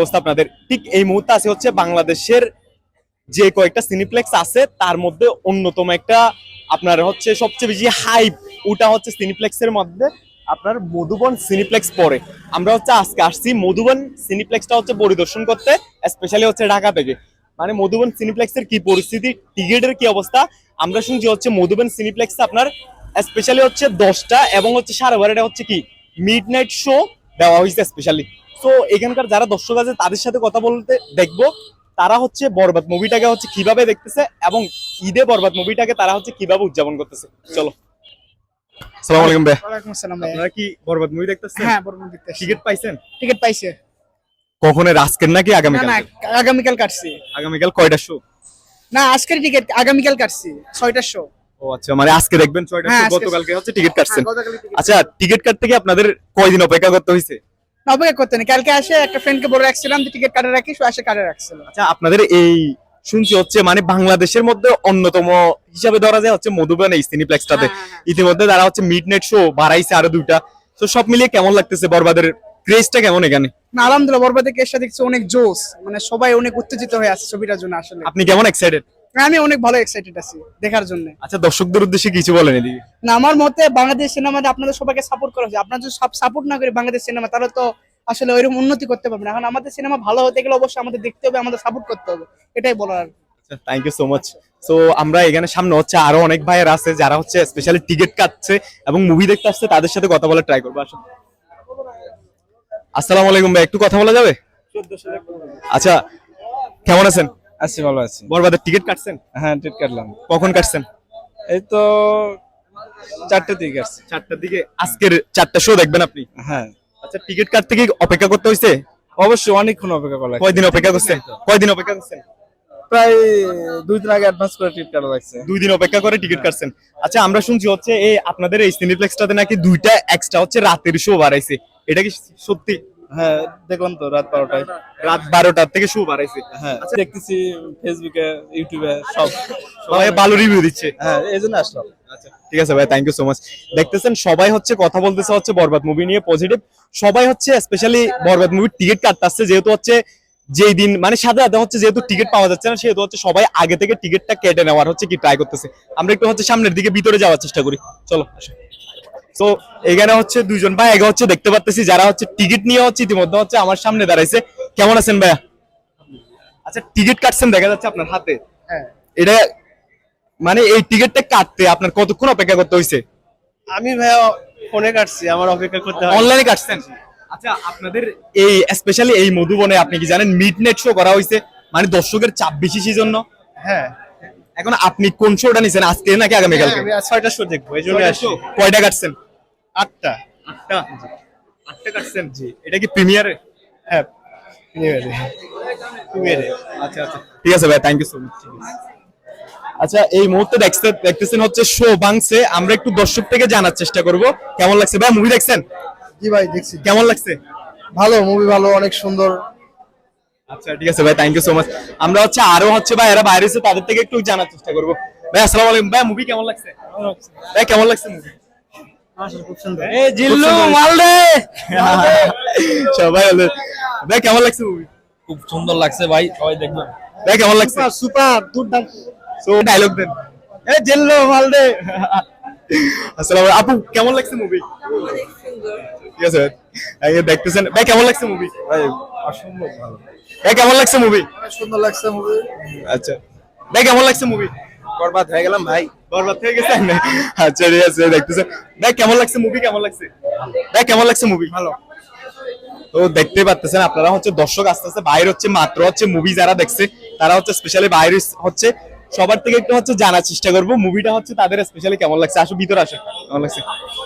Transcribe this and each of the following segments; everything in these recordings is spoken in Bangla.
অবস্থা আপনাদের। ঠিক এই মুহূর্তে আছে হচ্ছে বাংলাদেশের যে কয়েকটা সিনিপ্লেক্স আছে, তার মধ্যে অন্যতম একটা আপনার হচ্ছে সবচেয়ে বেশি হাইপ ওটা হচ্ছে সিনিপ্লেক্সের মধ্যে আপনার মধুবন সিনিপ্লেক্স পরে আমরা হচ্ছে আজকে আসছি মধুবন সিনিপ্লেক্সটা হচ্ছে পরিদর্শন করতে স্পেশালি হচ্ছে ঢাকা থেকে। মানে মধুবন সিনিপ্লেক্সের কি পরিস্থিতি, টিকিটের কি অবস্থা, আমরা শুনছি হচ্ছে মধুবন সিনিপ্লেক্স আপনার স্পেশালি হচ্ছে দশটা এবং হচ্ছে সাড়ে বারোটা হচ্ছে কি মিড নাইট শো দেওয়া হয়েছে স্পেশালি তো এখানকার যারা দর্শক আছে তাদের সাথে কথা বলতে দেখব। তারা হচ্ছে বরবাদ মুভিটাকে হচ্ছে কীভাবে দেখতেছে এবং ঈদে বরবাদ মুভিটাকে তারা হচ্ছে কীভাবে উদযাপন করতেছে। চলো। সালাম আলাইকুম ভাই। ওয়ালাইকুম আসসালাম ভাই। আপনারা কি বরবাদ মুভি দেখতেছেন? হ্যাঁ বর্মন দেখতে টিকিট পাইছেন? টিকিট পাইছে। কখন এর? আজকের নাকি না আগামীকাল না আগামীকাল? কাটছি। আগামীকাল কয়টা শো না আজকের টিকিট আগামীকাল কাটছি ছয়টার শো ও আচ্ছা মানে আজকে দেখবেন ছয়টা হ্যাঁ, গতকালকে হচ্ছে টিকিট কাটছেন। আচ্ছা টিকিট কাটতে কি আপনাদের কয়দিন অপেক্ষা করতে হয়েছে অপেক্ষা করতে কালকে আসে একটা ফ্রেন্ডকে বলে রাখছিলাম যে টিকিট কাটে রাখি সে আসে কাটে রাখছিল। আচ্ছা আপনাদের এই শুনছি হচ্ছে মানে বাংলাদেশের মধ্যে অন্যতম হিসাবে ধরা যায় হচ্ছে মধুবন এই সিনিপ্লেক্সটাতে হ্যাঁ, হ্যাঁ, ইতিমধ্যে তারা হচ্ছে মিড নাইট শো বাড়াইছে আরও দুইটা। তো সব মিলিয়ে কেমন লাগতেছে বরবাদের ক্রেজটা কেমন এখানে? না আলহামদুলিল্লাহ বরবাদে কেসটা দেখছি অনেক জোস মানে সবাই অনেক উত্তেজিত হয়ে আছে ছবিটার জন্য আসলে। আপনি কেমন এক্সাইটেড আমি অনেক ভালো এক্সাইটেড আছি দেখার জন্য। আচ্ছা দর্শকদের উদ্দেশ্যে কিছু বলেন এদিকে। না আমার মতে বাংলাদেশ সিনেমাতে আপনাদের সবাইকে সাপোর্ট করা হচ্ছে আপনারা যদি সাপোর্ট না করে বাংলাদেশ সিনেমা তাহলে তো আসলে ওইরকম উন্নতি করতে পারবে না। এখন আমাদের সিনেমা ভালো হতে গেলে অবশ্যই আমাদের দেখতে হবে আমাদের সাপোর্ট করতে হবে। এটাই বলার থ্যাংক ইউ সো মাচ তো আমরা এখানে সামনে হচ্ছে আরও অনেক ভাইয়ের আছে যারা হচ্ছে স্পেশালি টিকিট কাটছে এবং মুভি দেখতে আসছে তাদের সাথে কথা বলে ট্রাই করব আসুন আসসালামু আলাইকুম ভাই একটু কথা বলা যাবে? আচ্ছা কেমন আছেন? আছি ভালো আছি। বরবাদের টিকিট কাটছেন? হ্যাঁ টিকিট কাটলাম। কখন কাটছেন? এই তো চারটে দিকে আসছি চারটার দিকে। আজকের চারটা শো দেখবেন আপনি? হ্যাঁ। আচ্ছা টিকিট কাটতে কি অপেক্ষা করতে হয়েছে অবশ্যই অনেকক্ষণ অপেক্ষা করা কয়দিন অপেক্ষা করছেন? কয়দিন অপেক্ষা করছেন? প্রায় দুই দিন আগে অ্যাডভান্স করে টিট কাটা লাগছে। দুই দিন অপেক্ষা করে টিকিট কাটছেন। আচ্ছা আমরা শুনছি হচ্ছে এই আপনাদের এই সিনিপ্লেক্সটাতে নাকি দুইটা এক্সট্রা হচ্ছে রাতের শো বাড়াইছে। এটা কি সত্যি? হ্যাঁ দেখুন তো রাত বারোটায়। রাত বারোটার থেকে শো বাড়াইছে হ্যাঁ দেখতেছি ফেসবুকে ইউটিউবে সব। সবাই ভালো রিভিউ দিচ্ছে। হ্যাঁ এই জন্য আসলাম। ঠিক আছে ভাই থ্যাংক ইউ সো মাচ দেখতেছেন সবাই হচ্ছে কথা বলতেছে হচ্ছে বরবাদ মুভি নিয়ে পজিটিভ সবাই হচ্ছে স্পেশালি বরবাদ মুভির টিকিট কাটতেছে যেহেতু হচ্ছে যেই দিন মানে সাথে হচ্ছে যেহেতু টিকিট পাওয়া যাচ্ছে না সেহেতু হচ্ছে সবাই আগে থেকে টিকিটটা কেটে নেওয়ার হচ্ছে কি ট্রাই করতেছে। আমরা একটু হচ্ছে সামনের দিকে ভিতরে যাওয়ার চেষ্টা করি। চলো তো এখানে হচ্ছে দুইজন ভাই আগে হচ্ছে দেখতে পাচ্তেছি যারা হচ্ছে টিকিট নিয়ে হচ্ছে ইতিমধ্যে হচ্ছে আমার সামনে দাঁড়াইছে। কেমন আছেন ভাইয়া? আচ্ছা টিকিট কাটছেন দেখা যাচ্ছে আপনার হাতে। হ্যাঁ। এটা মানে এই টিকিটটা কাটতে আপনার কতক্ষণ অপেক্ষা করতে হয়েছে আমি ভাইয়া ফোনে কাটছি আমার অপেক্ষা করতে হয়। অনলাইনে কাটছেন? আচ্ছা আপনাদের এই স্পেশালি এই মধুবনে আপনি কি জানেন মিড নেট শো করা হয়েছে মানে দর্শকের চাপ বেশি সেই জন্য হ্যাঁ। এখন আপনি কোন শোটা নিছেন? আজকে নাকি আগামীকালকে আমি আজ ছয়টা শো দেখব এই জন্য আসছি। কয়টা কাটছেন? আটটা। আটটা? আটটা কাটছেন? জি। এটা কি প্রিমিয়ারে হ্যাঁ প্রিমিয়ারে প্রিমিয়ারে আচ্ছা আচ্ছা। ঠিক আছে ভাই থ্যাংক ইউ সো মাচ আচ্ছা এই মুহূর্তে দেখতে দেখতেছেন হচ্ছে শো ভাঙছে। আমরা একটু দর্শক থেকে জানার চেষ্টা করব। কেমন লাগছে ভাই? মুভি দেখছেন? জি ভাই দেখছি। কেমন লাগছে? ভালো মুভি ভালো অনেক সুন্দর। আচ্ছা ঠিক আছে ভাই থ্যাংক ইউ সো মাচ আমরা হচ্ছে আরও হচ্ছে ভাই এরা বাইরে এসে তাদের থেকে একটু জানার চেষ্টা করব। ভাই আসসালামু আলাইকুম। ভাই মুভি কেমন লাগছে? ভাই কেমন লাগছে মুভি ভাই কেমন লাগছে মুভি খুব সুন্দর লাগছে ভাই সবাই দেখবেন। ভাই কেমন লাগছে? সুপার দুর্দান্ত। সো ডায়লগ দেন। এই জিল্লু মালদে আসসালামু আপু কেমন লাগছে মুভি ঠিক আছে দেখতেছেন। ভাই কেমন লাগছে মুভি ভাই ভাই কেমন লাগছে মুভি সুন্দর লাগছে মুভি আচ্ছা। ভাই কেমন লাগছে মুভি বরবাদ হয়ে গেলাম ভাই। বরবাদ থেকে গেছেন আচ্ছা ঠিক আছে দেখতেছেন ভাই কেমন লাগছে মুভি কেমন লাগছে? ভাই কেমন লাগছে মুভি ভালো। তো দেখতে আপনারা হচ্ছে দর্শক আস্তে আস্তে বাইরে হচ্ছে মাত্র হচ্ছে মুভি যারা দেখছে তারা হচ্ছে স্পেশালি বাইরে হচ্ছে সবার থেকে একটু হচ্ছে জানার চেষ্টা করব। মুভিটা হচ্ছে তাদের স্পেশালি কেমন লাগছে? আসো ভিতরে আসো। কেমন লাগছে?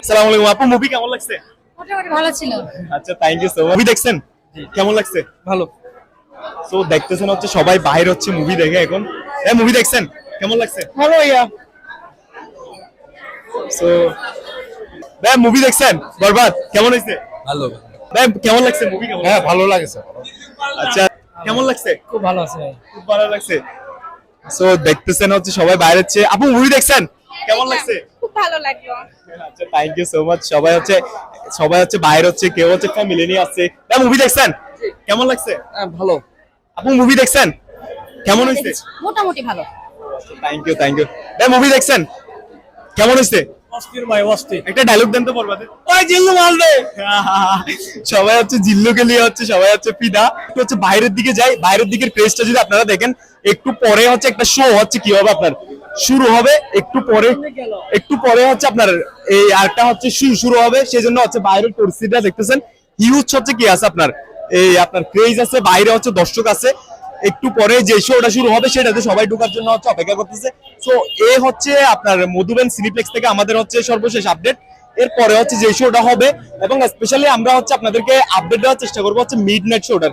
সালাম আলাইকুম আপু মুভি কেমন লাগছে? মোটামুটি ভালো ছিল। আচ্ছা থ্যাংক ইউ সো মুভি দেখছেন? কেমন লাগছে? ভালো। তো দেখতেছেন হচ্ছে সবাই বাইরে হচ্ছে মুভি দেখে এখন। এ মুভি দেখছেন? কেমন লাগছে? ভালো ইয়া সো ভাই মুভি দেখছেন? বরবাদ কেমন হয়েছে? ভালো। ভাই কেমন লাগছে মুভি কেমন? হ্যাঁ ভালো লাগছে। আচ্ছা কেমন লাগছে? খুব ভালো আছে খুব ভালো লাগছে। সো দেখতেছেন হচ্ছে সবাই বাইরে হচ্ছে। আপু মুভি দেখছেন? কেমন লাগছে? খুব ভালো লাগল। আচ্ছা থ্যাংক ইউ সো মাচ সবাই হচ্ছে সবাই হচ্ছে বাইরে হচ্ছে কেউ হচ্ছে ফ্যামিলি নিয়ে আসছে। মুভি দেখছেন? কেমন লাগছে? ভালো। আপু মুভি দেখছেন? কেমন হয়েছে? মোটামুটি ভালো। থ্যাংক ইউ থ্যাংক ইউ ভাই মুভি দেখছেন? কেমন হয়েছে? অস্থির ভাই অস্থির। একটা ডায়লগ দেন তো ওই জিল্লু মাল দে। সবাই হচ্ছে জিল্লুকে নিয়ে হচ্ছে সবাই হচ্ছে ফিদা। একটু হচ্ছে বাইরের দিকে যাই। বাইরের দিকের ক্রেজটা যদি আপনারা দেখেন একটু পরে হচ্ছে একটা শো হচ্ছে কি হবে আপনার? শুরু হবে একটু পরে একটু পরে হচ্ছে আপনার এই আরটা হচ্ছে শুরু শুরু হবে সেই জন্য হচ্ছে বাইরের পরিস্থিতিটা দেখতেছেন। হিউজ হচ্ছে কি আছে আপনার? এই আপনার ক্রেজ আছে, বাইরে হচ্ছে দর্শক আছে। একটু পরে যে শোটা শুরু হবে, সেটাতে সবাই ঢোকার জন্য হচ্ছে অপেক্ষা করতেছে। সো এ হচ্ছে আপনার মধুবেন সিনিপ্লেক্স থেকে আমাদের হচ্ছে সর্বশেষ আপডেট এরপরে হচ্ছে যে শোটা হবে, এবং স্পেশালি আমরা হচ্ছে আপনাদেরকে আপডেট দেওয়ার চেষ্টা করব হচ্ছে মিড নাইট শোটার